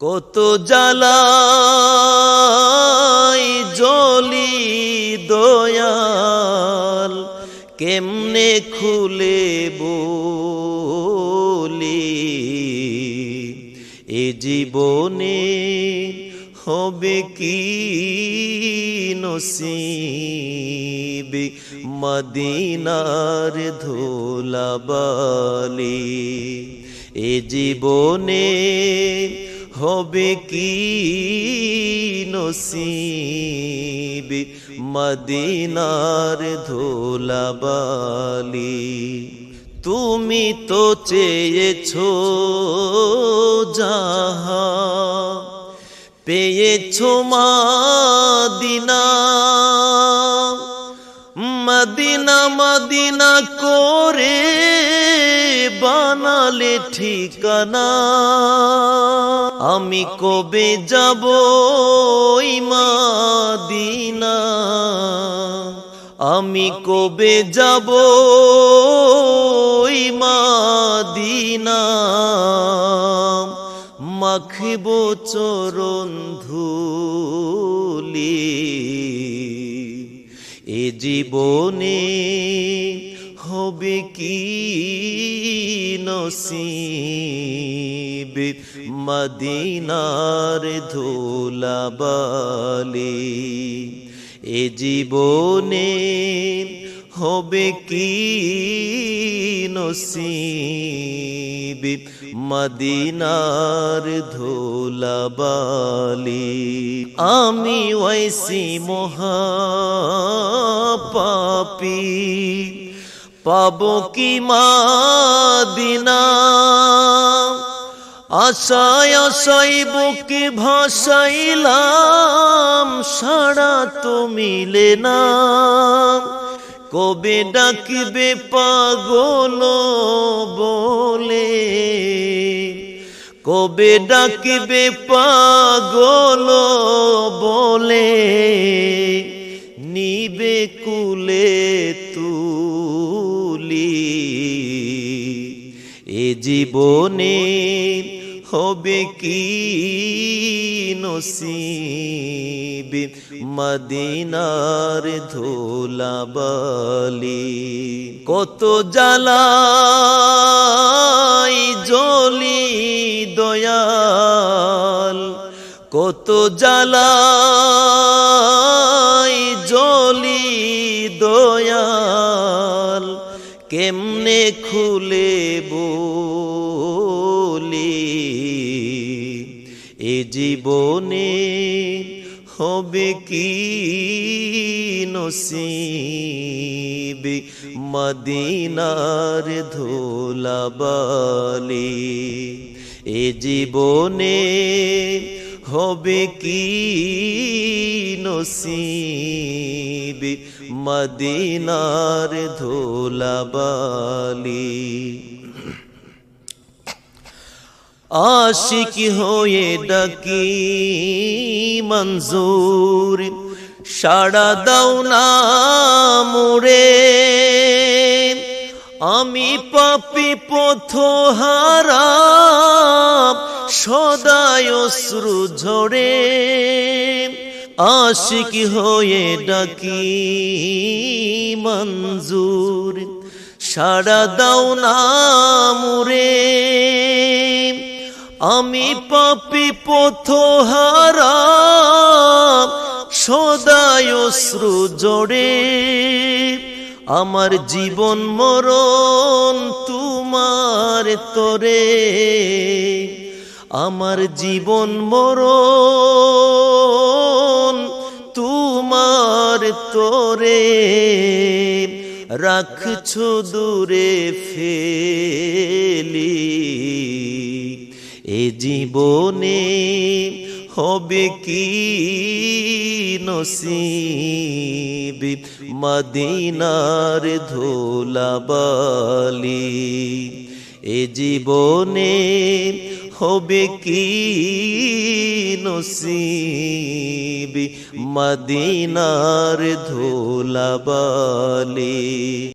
কত জ্বালাই জলি দয়াল, কেমনে খুলে বলি? এ জীবনে হবে কি নসিবে? মদিনার ধোলাবালি। এ জীবনে হবে কি নসিবে মদিনার ধোলাবালি? তুমি তো চেয়েছো যাহা পেয়েছ মাদিনা। মদিনা মদিনা করে বানালে ঠিকানা। আমি কবে যাব ওই মাদিনা? আমি কবে যাব ওই মাদিনা? মাখিব চরণ ধুলি। এ জীবনে হবে কি নসিব? মদিনার ধোলাবালি। এ জীবনে হবে কি নসিব? মদিনার ধোলাবালি। আমি ওইসি মহা পাপি, পাব কি মাদিনা? আশায় আশাই বুকে ভাসাইলাম, সারা তো মিলে না। কবে ডাকবে পাগল বলে? কবে ডাকবে পাগল বলে? এ জীবনে হবে কি নসিব? মদিনার ধোলাবালি কত জ্বালাই জলি দয়াল কত জ্বালাই কেমনে খুলে বলি? এ জীবনে হবে কি নসিব? মদিনার ধোলাবালি। এ জীবনে হবে কি নসিব? মদিনার ধোলাবালি। আশিক হয়ে ডাকি, মঞ্জুর, সাড়া দাও না মোরে। আমি পাপি পথ হারা সদায় অশ্রু ঝরে। আশিক হয়ে ডাকি মঞ্জুর। সাড়া দাও না মুরে। আমি পাপি পথ হারা সদায় অশ্রু জড়ে। আমার জীবন মরণ তোমার তরে। আমার জীবন মরণ তোরে রাখছো দূরে ফেলি। এ জীবনে হবে কি নসিব? মদিনার ধোলাবালি। এ জীবনে হবে কি নসিব? মদিনার ধোলাবালি।